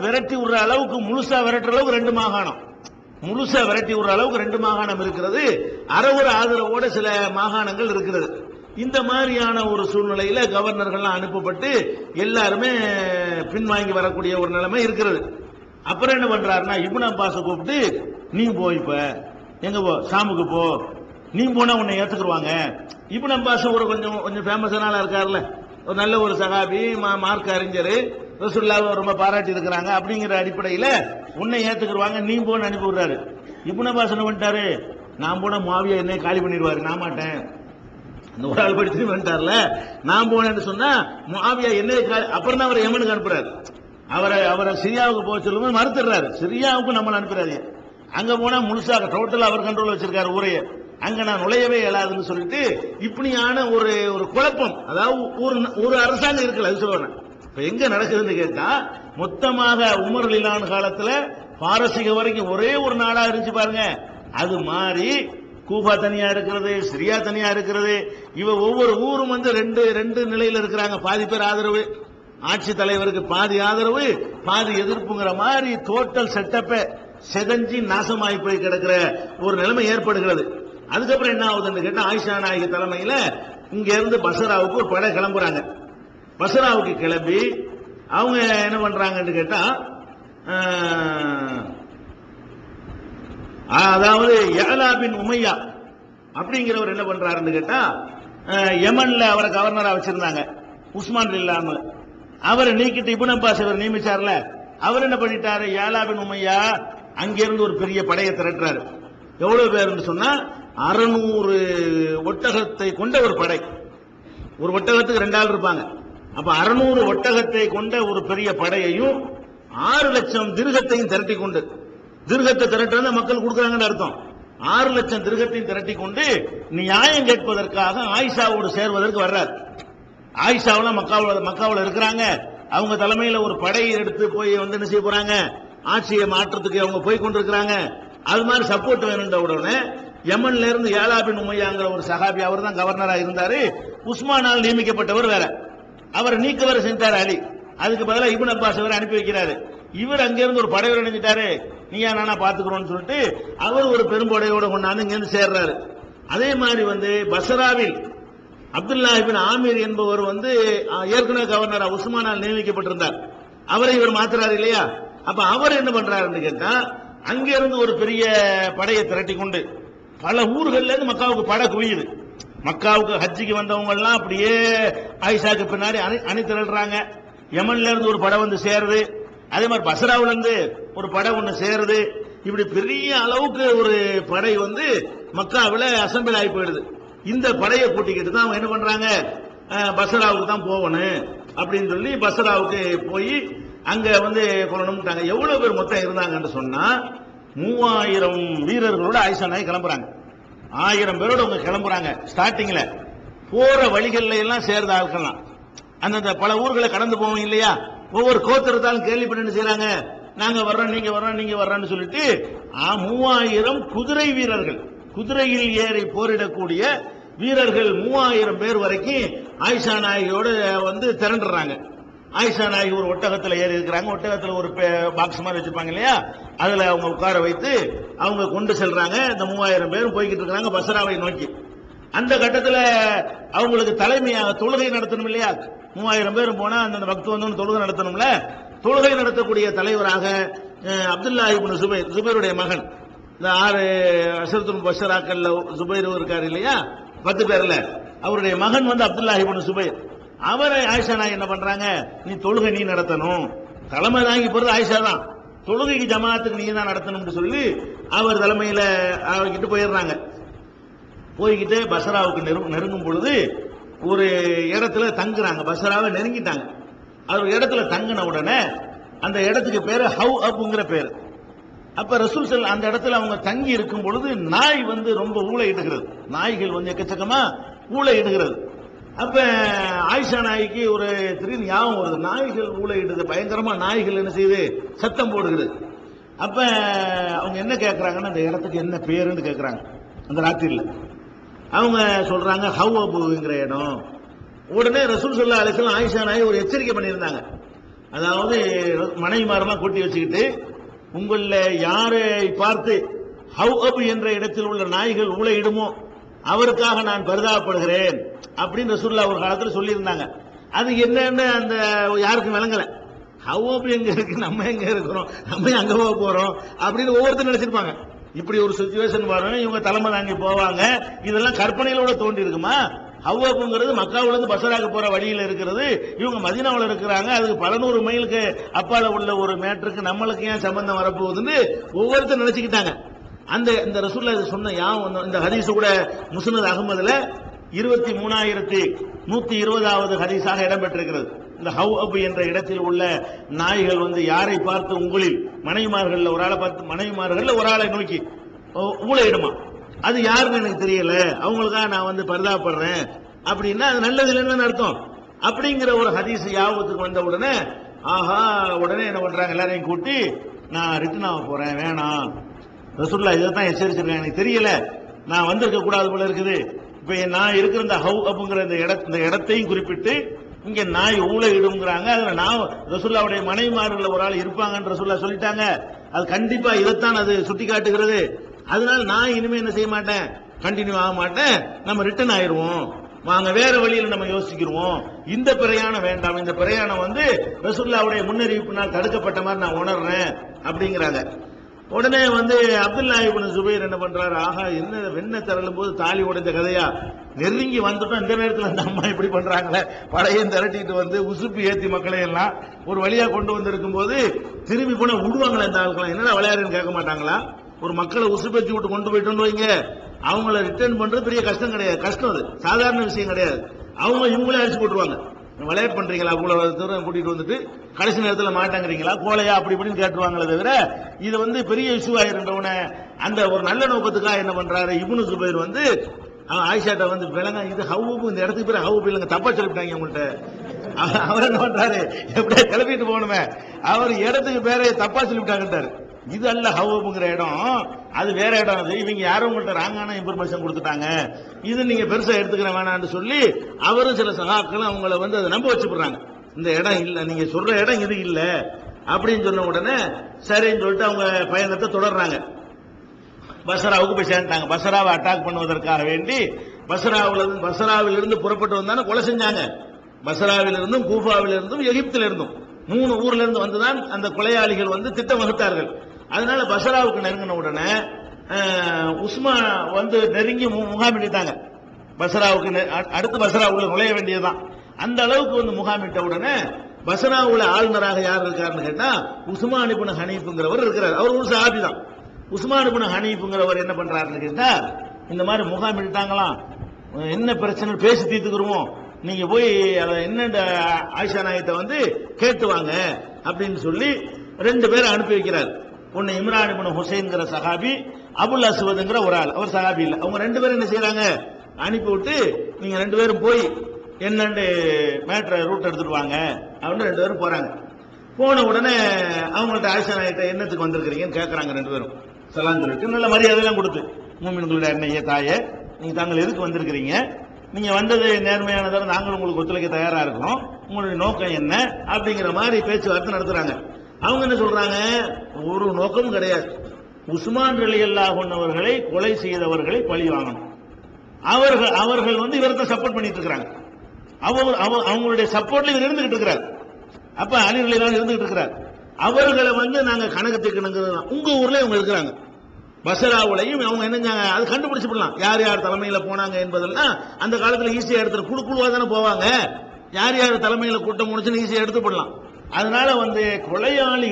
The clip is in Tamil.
விரட்டி விடுற அளவுக்கு முழுசா விரட்டுற அளவுக்கு ரெண்டு மாகாணம். முழுசா விரட்டி விடுற அளவுக்கு ரெண்டு மாகாணம் இருக்கிறது. அறவுற ஆதரவோட சில மாகாணங்கள் இருக்கிறது. இந்த மாதிரியான ஒரு சூழ்நிலையில கவர்னர்கள்லாம் அனுப்பப்பட்டு எல்லாருமே பின்வாங்கி வரக்கூடிய ஒரு நிலைமை இருக்கிறது. அப்புறம் என்ன பண்றாருன்னா இபுன் அப்பாஸை கூப்பிட்டு நீ போ இப்ப. எங்க போ? சாமுக்கு போ. நீ போனா உன்னை ஏத்துக்குருவாங்க. இபுன் அப்பாஸ் ஒரு கொஞ்சம் கொஞ்சம் ஃபேமஸான ஆளா இருக்காருல்ல ஒரு நல்ல ஒரு சகாபி மா- மார்க் அறிஞர் ரசுல்லாவை ரொம்ப பாராட்டி இருக்கிறாங்க அப்படிங்கிற அடிப்படையில் உன்னை ஏத்துக்குருவாங்க. நீ போன்னு அனுப்பி விடுறாரு. இப்புன பாசனம் பண்ணிட்டாரு? நான் போன மாவியா என்னை காலி பண்ணிடுவாரு. நான் மாட்டேன். இந்த ஒரு ஆள் படிச்சு வந்துட்டார்ல. நான் போனேன்னு சொன்னா முஆவியா என்ன அப்புறம் தான் அவரை எமனுக்கு அனுப்புறாரு. அவரை அவரை சிரியாவுக்கு போக சொல்லும்போது மறுத்துடுறாரு. சிரியாவுக்கு நம்மளை அனுப்புறாரு அங்க போனா முழுசாக டோட்டலாக அவர் கண்ட்ரோல் வச்சிருக்காரு ஊரைய. அங்க நான் நுழையவே இயலாதுன்னு சொல்லிட்டு இப்படியான ஒரு ஒரு குழப்பம். அதாவது ஒரு ஒரு அரசாங்கம் இருக்குல்ல அது சொல்லுவேன் இப்ப எங்க நடக்குதுன்னு கேட்டா மொத்தமாக உமர் லீலான் காலத்துல பாரசீக வரைக்கும் ஒரே ஒரு நாடா இருந்துச்சு பாருங்க. அது மாறி கூபா தனியா இருக்கிறது சிரியா தனியா இருக்கிறது. இவ ஒவ்வொரு ஊரும் வந்து ரெண்டு ரெண்டு நிலையில இருக்கிறாங்க. பாதி பேர் ஆதரவு. ஆட்சி தலைவருக்கு பாதி ஆதரவு பாதி எதிர்ப்புங்கிற மாதிரி டோட்டல் செட்டப்ப செதஞ்சி நாசமாகி போய் கிடக்கிற ஒரு நிலைமை ஏற்படுகிறது. அதுக்கப்புறம் என்ன ஆகுதுன்னு கேட்டா ஆயிஷா நாயகி தலைமையில இங்க இருந்து பசராவுக்கு ஒரு படை கிளம்புறாங்க. பசராவுக்கு கிளம்பி அவங்க என்ன பண்றாங்கன்னு கேட்டா அதாவது யஅலா பின் உமையா அப்படிங்கிறவர் என்ன பண்றாருன்னு கேட்டா யமன்ல அவரை கவர்னரா வச்சிருந்தாங்க. உஸ்மான் இல்லாம. அவரை நீக்கிட்டு இபுன் அப்பாஸ் அவர் நியமிச்சார்ல. அவர் என்ன பண்ணிட்டாரு? யஅலா பின் உமையா அங்கிருந்து ஒரு பெரிய படையை திரட்டுறாரு. எவ்வளவு பேர்னு சொன்னா அறுநூறு ஒட்டகத்தை கொண்ட ஒரு படை. ஒரு ஒட்டகத்துக்கு ரெண்டு ஆள் இருப்பாங்க. அப்ப அறுநூறு ஒட்டகத்தை கொண்ட ஒரு பெரிய படையையும் ஆறு லட்சம் திருகத்தையும் திரட்டி கொண்டு திருகத்தை திரட்டுறது மக்கள் கொடுக்குறாங்கன்னு அர்த்தம். ஆறு லட்சம் திருகத்தையும் திரட்டி கொண்டு நியாயம் கேட்பதற்காக ஆயிஷாவோடு சேர்வதற்கு வர்றார். ஆயிஷாவில் மக்காவில் மக்காவில் இருக்கிறாங்க. அவங்க தலைமையில் ஒரு படையை எடுத்து போய் வந்து என்ன செய்ய போறாங்க? ஆட்சியை மாற்றத்துக்கு அவங்க போய் கொண்டிருக்கிறாங்க. அது மாதிரி சப்போர்ட் வேணுன்ற உடனே யமன்ல இருந்து ஏலாபின் உமையாங்கிற ஒரு சஹாபி அவர் தான் கவர்னராக இருந்தாரு. உஸ்மானால் நியமிக்கப்பட்டவர் வேற. அவரை நீக்கவரை செஞ்சார் செஞ்சாரு அலி. அதுக்கு பதிலாக இபுன் அப்பாஸ் அவர் அனுப்பி வைக்கிறாரு. இவர் அங்கிருந்து ஒரு படையோட நினைச்சிட்டாரு நீயா நானா பாத்துக்கிறோம்னு சொல்லிட்டு அவர் ஒரு பெரும்படையோட கொண்டாந்து இங்கிருந்து சேர்றாரு. அதே மாதிரி வந்து பசராவில் அப்துல்லா இபின் ஆமீர் என்பவர் வந்து ஏற்கனவே கவர்னர் உஸ்மானால் நியமிக்கப்பட்டிருந்தார். அவரை இவர் மாத்துறாரு இல்லையா? அப்ப அவர் என்ன பண்றாருன்னு கேட்டா அங்கிருந்து ஒரு பெரிய படையை திரட்டி கொண்டு பல ஊர்கள்ல இருந்து மக்காவுக்கு படை குவியுது. மக்காவுக்கு ஹஜ்ஜிக்கு வந்தவங்க எல்லாம் அப்படியே ஆயிஷாக்கு பின்னாடி அணி அணி திரள்றாங்க. யமன்ல இருந்து ஒரு படை வந்து சேருது. அதே மாதிரி பசராவுல இருந்து ஒரு படை ஒண்ணு சேருது. இப்படி பெரிய அளவுக்கு ஒரு படை வந்து மக்காவில் அசம்பிள் ஆகி போயிடுது. இந்த படையை கூட்டிக்கிட்டு தான் அவங்க என்ன பண்றாங்க? பசராவுக்கு பஸ்ராவுக்கு தான் போகணும் அப்படின்னு சொல்லி பசராவுக்கு போய் அங்க வந்து கொள்ளணும்ட்டாங்க எவ்வளவு பேர் மொத்தம் இருந்தாங்கன்னு சொன்னா மூவாயிரம் வீரர்களோட ஆயிஷா நாய் கிளம்புறாங்க. ஆயிரம் பேரோட அவங்க கிளம்புறாங்க. ஸ்டார்டிங்ல போற வழிகள்ல எல்லாம் சேர்ந்த ஆட்கள்லாம் அந்தந்த பல ஊர்களை கடந்து போவோம் இல்லையா? ஒவ்வொரு கோத்திரத்தாலும் கேள்விப்பட்டு என்ன செய்றாங்க. நாங்க வர்றோம் நீங்க வர்றோம் நீங்க வர்றோம்னு சொல்லிட்டு மூவாயிரம் குதிரை வீரர்கள். குதிரையில் ஏறி போரிடக்கூடிய வீரர்கள் மூவாயிரம் பேர் வரைக்கும் ஆயிஷா நாயகியோட வந்து திரண்டுறாங்க. ஆயிஷா நாயகி ஒரு ஒட்டகத்தில் ஏறி இருக்கிறாங்க. ஒட்டகத்தில் ஒரு பாக்ஸ் மாதிரி வச்சிருப்பாங்க இல்லையா? அதில் அவங்க உட்கார வைத்து அவங்க கொண்டு செல்றாங்க. இந்த மூவாயிரம் பேரும் போய்கிட்டு இருக்கிறாங்க பசராவை நோக்கி. அந்த கட்டத்தில் அவங்களுக்கு தலைமையாக தொழுகை நடத்தணும் இல்லையா? மூவாயிரம் பேர் போனால் அந்த பக்து வந்து தொழுகை நடத்தணும்ல? தொழுகை நடத்தக்கூடிய தலைவராக அப்துல்லா இப்னு சுபைர் சுபைருடைய மகன். இந்த ஆறு அசரத்துல் பஷராக்கல்ல சுபைர் இருக்கார் இல்லையா? பத்து பேர்ல. அவருடைய மகன் வந்து அப்துல்லா இப்னு சுபைர். அவரை ஆயிஷா நாய் என்ன பண்றாங்க? நீ தொழுகை நீ நடத்தணும். தலைமை தாங்கி போறது ஆயிஷா தான். தொழுகைக்கு ஜமாத்துக்கு நீ தான் நடத்தணும்னு சொல்லி அவர் தலைமையில அவர்கிட்ட போயிடுறாங்க. போய்கிட்டு பசராவுக்கு நெரு- நெருங்கும் பொழுது ஒரு இடத்துல தங்குறாங்க. பசராவை நெருங்கிட்டாங்க. அவர் ஒரு இடத்துல தங்கின உடனே அந்த இடத்துக்கு பேர் ஹவ் அப்புங்கிற பேர். அப்ப ரசூல் செல் அந்த இடத்துல அவங்க தங்கி இருக்கும் பொழுது நாய் வந்து ரொம்ப ஊழையிடுகிறது நாய்கள் வந்து எக்கச்சக்கமா ஊழையிடுகிறது அப்போ ஆயிஷா நாய்க்கு ஒரு திடீர்னு ஞாபகம் வருது. நாய்கள் ஊழையிடுது பயங்கரமாக நாய்கள் என்ன செய்யுது? சத்தம் போடுகிறது. அப்போ அவங்க என்ன கேட்குறாங்கன்னா அந்த இடத்துக்கு என்ன பேருன்னு கேட்குறாங்க அந்த ராத்திரியில். அவங்க சொல்கிறாங்க ஹவ் அபுங்கிற இடம். உடனே ரசூல் சொல்லா அலிஸ்லாம் ஆயிஷா நாய் ஒரு எச்சரிக்கை பண்ணியிருந்தாங்க. அதாவது மனைவிமாரெல்லாம் கூட்டி வச்சுக்கிட்டு உங்களில் யாரை பார்த்து ஹவ் அப் என்ற இடத்தில் உள்ள நாய்கள் ஊழையிடுமோ அவருக்காக நான் பரிதாபப்படுகிறேன் அப்படின்னு ரசூல்லா ஒரு காலத்தில் சொல்லியிருந்தாங்க. அது என்னன்னு அந்த யாருக்கும் விளங்கலை. ஹவ் எங்கே எங்க இருக்கு? நம்ம எங்க இருக்கிறோம்? நம்ம அங்க போக போறோம்? அப்படின்னு ஒவ்வொருத்தரும் நினைச்சிருப்பாங்க. இப்படி ஒரு சுச்சுவேஷன் வரும் இவங்க தலைமை தாங்கி போவாங்க. இதெல்லாம் கற்பனையிலோட தோண்டி இருக்குமா? ஹவ்வாப்புங்கிறது மக்காவிலிருந்து பசராக்கு போற வழியில் இருக்கிறது. இவங்க மதினாவில் இருக்கிறாங்க. அதுக்கு பல நூறு மைலுக்கு அப்பால உள்ள ஒரு மேட்டருக்கு நம்மளுக்கு ஏன் சம்பந்தம் வரப்போகுதுன்னு ஒவ்வொருத்தர் நினைச்சுக்கிட்டாங்க. அந்த இந்த ரசூல்லா இது சொன்ன யாவும் இந்த ஹதீஸ் கூட முசனத் அகமதுல இருபத்தி மூணாயிரத்தி நூத்தி இருபதாவது ஹதீஸாக இடம்பெற்றிருக்கிறது. இந்த ஹவ் அப் என்ற இடத்தில் உள்ள நாய்கள் வந்து யாரை பார்த்து உங்களில் மனைவிமார்கள் ஒரு ஆளை பார்த்து மனைவிமார்கள் ஒரு ஆளை நோக்கி ஓ- ஊழையிடுமா அது யாருன்னு எனக்கு தெரியல. அவங்களுக்காக நான் வந்து பரிதாபப்படுறேன். அப்படின்னா அது நல்லது இல்லைன்னு அர்த்தம். அப்படிங்கிற ஒரு ஹதீஸ் யாபத்துக்கு வந்த உடனே ஆஹா உடனே என்ன பண்றாங்க? எல்லாரையும் கூட்டி நான் ரிட்டர்ன் ஆக போறேன் வேணாம். ரசூல்லா இதை தான் எச்சரிச்சிருக்கேன் எனக்கு தெரியல. நான் வந்திருக்க கூடாது போல இருக்குது. இப்ப நான் இருக்கிற இந்த ஹவு அப்புங்கிற இந்த இட இந்த இடத்தையும் குறிப்பிட்டு இங்க நாய் ஊழையிடுங்கிறாங்க அதுல நான் ரசுல்லாவுடைய மனைவிமார்கள் ஒரு ஆள் இருப்பாங்கன்னு ரசுல்லா சொல்லிட்டாங்க. அது கண்டிப்பா இதைத்தான் அது சுட்டி காட்டுகிறது அதனால நான் இனிமே என்ன செய்ய மாட்டேன்? கண்டினியூ ஆக மாட்டேன். நம்ம ரிட்டர்ன் ஆயிடுவோம் வாங்க வேற வழியில் நம்ம யோசிக்கிறோம் இந்த பிரயாணம் வேண்டாம். இந்த பிரயாணம் வந்து ரசூல்லாவுடைய முன்னறிவிப்பினால் தடுக்கப்பட்ட மாதிரி நான் உணர்றேன் அப்படிங்கிறாங்க. உடனே வந்து அப்துல்லா இப்னு ஜுபைர் என்ன பண்றாரு? ஆஹா என்ன வெண்ண திரளும் போது தாலி உடைந்த கதையா? நெருங்கி வந்துட்டோம். இந்த நேரத்தில் அந்த அம்மா இப்படி பண்றாங்களே? பழையம் திரட்டிட்டு வந்து உசுப்பு ஏத்தி மக்களை எல்லாம் ஒரு வழியா கொண்டு வந்திருக்கும் போது திரும்பி போனா விடுவாங்களா இந்த ஆளுக்கெல்லாம் என்னடா விளையாடுன்னு கேட்க மாட்டாங்களா? ஒரு மக்களை உசுப்பேத்தி விட்டு கொண்டு போயிட்டு வைங்க. அவங்கள ரிட்டர்ன் பண்றது பெரிய கஷ்டம் கிடையாது. கஷ்டம் அது. சாதாரண விஷயம் கிடையாது. அவங்க இவங்களே அடிச்சு போட்டுருவாங்க. விளையாட்டு பண்றீங்களா? இவ்வளோ தூரம் கூட்டிட்டு வந்துட்டு கடைசி நேரத்தில் மாட்டாங்கிறீங்களா? கோலையா அப்படி இப்படின்னு கேட்டுருவாங்களே தவிர இது வந்து பெரிய இஷ்யூ ஆயிருந்தவன அந்த ஒரு நல்ல நோக்கத்துக்காக என்ன பண்றாரு? இப்னு சுபைர் வந்து அவன் ஆயிஷாட்ட வந்து விலங்க இது ஹவுப்பு இந்த இடத்துக்கு பேர் ஹவுப்பு இல்லைங்க தப்பா சொல்லிட்டாங்க உங்கள்கிட்ட அவர் என்ன பண்றாரு? எப்படியா கிளப்பிட்டு போகணுமே. அவர் இடத்துக்கு பேரே தப்பா சொல்லிவிட்டாங்கட்டாரு இது அல்ல ஹவுங்கிற இடம். அது வேற இடம். அது இவங்க யாரும் உங்கள்கிட்ட ராங்கான இன்ஃபர்மேஷன் கொடுத்துட்டாங்க. இது நீங்க பெருசா எடுத்துக்கிற வேணாம்னு சொல்லி அவரும் சில சகாக்களும் அவங்கள வந்து அதை நம்ப வச்சுப்படுறாங்க. இந்த இடம் இல்லை நீங்க சொல்ற இடம் இது இல்லை அப்படின்னு சொன்ன உடனே சரின்னு சொல்லிட்டு அவங்க பயணத்தை தொடர்றாங்க. பசராவுக்கு போய் சேர்ந்துட்டாங்க. பசராவை அட்டாக் பண்ணுவதற்காக வேண்டி பசராவில் இருந்து பசராவில் இருந்து புறப்பட்டு வந்தானே கொலை செஞ்சாங்க. பசராவில் இருந்தும் கூஃபாவில் இருந்தும் எகிப்தில் இருந்தும் மூணு ஊர்ல இருந்து வந்துதான் அந்த கொலையாளிகள் வந்து திட்டம் வகுத்தார்கள். அதனால பசராவுக்கு நெருங்கின உடனே உஸ்மா வந்து நெருங்கி மு- முகாமிட்டாங்க பசராவுக்கு அடுத்து பசராவுக்குள்ள நுழைய வேண்டியதுதான். அந்த அளவுக்கு வந்து முகாமிட்ட உடனே பசராவுல ஆளுநராக யார் இருக்காருன்னு கேட்டா உஸ்மான் இப்னு ஹனீப்புங்கிறவர் இருக்கிறார். அவர் ஒரு சாபி தான். உஸ்மான் இப்னு ஹனீப்புங்கிறவர் என்ன பண்றாருன்னு கேட்டா இந்த மாதிரி முகாமிட்டாங்களாம் என்ன பிரச்சனை? பேசி தீர்த்துக்கிறோம் நீங்க போய் அதை என்ன ஆயிஷா நாயத்தை வந்து கேட்டு வாங்க அப்படின்னு சொல்லி ரெண்டு பேரை அனுப்பி வைக்கிறார். ஒன்னு இம்ரான் இபின் ஹுசைன்ங்கிற சஹாபி அபுல் அசுவதுங்கிற ஒரு ஆள். அவர் சஹாபி இல்லை. அவங்க ரெண்டு பேரும் என்ன செய்யறாங்க அனுப்பி விட்டு நீங்க ரெண்டு பேரும் போய் என்னன்னு மேட்ரை ரூட் எடுத்துட்டு வாங்க அப்படின்னு ரெண்டு பேரும் போறாங்க. போன உடனே அவங்கள்ட்ட ஆயிஷா நாயத்தை என்னத்துக்கு வந்திருக்கிறீங்கன்னு கேட்கறாங்க ரெண்டு பேரும். சலாம் சொல்லிட்டு நல்ல மரியாதையெல்லாம் கொடுத்து மூமின்களுடைய அன்னையே தாயை நீங்கள் தாங்கள் எதுக்கு வந்திருக்கிறீங்க? நீங்கள் வந்தது நேர்மையானதால் நாங்களும் உங்களுக்கு ஒத்துழைக்க தயாராக இருக்கிறோம் உங்களுடைய நோக்கம் என்ன? அப்படிங்கிற மாதிரி பேச்சுவார்த்தை நடத்துகிறாங்க அவங்க என்ன சொல்றாங்க? ஒரு நோக்கமும் கிடையாது. உஸ்மான் அலி அல்லாஹ் அவர்களை கொலை செய்தவர்களை பழி வாங்கணும். அவர்கள் அவர்கள் வந்து இவரத்தை சப்போர்ட் பண்ணிட்டு இருக்கிறாங்க. அவ- அவங்களுடைய சப்போர்ட்ல இவர் இருந்துகிட்டு இருக்கிறார். அப்ப அலி இருந்துகிட்டு இருக்கிறார். அவர்களை வந்து நாங்க கணக்கத்துக்கு உங்க ஊர்ல இவங்க இருக்கிறாங்க. பசராவுலையும் அவங்க என்னஞ்சாங்க அது கண்டுபிடிச்சு விடலாம். யார் யார் தலைமையில போனாங்க என்பதெல்லாம் அந்த காலத்துல ஈஸியா எடுத்து குழு குழுவா தானே போவாங்க. யார் யார் தலைமையில கூட்டம் முடிச்சுன்னு ஈஸியா எடுத்து போடலாம். அதனால வந்து கொலையாளி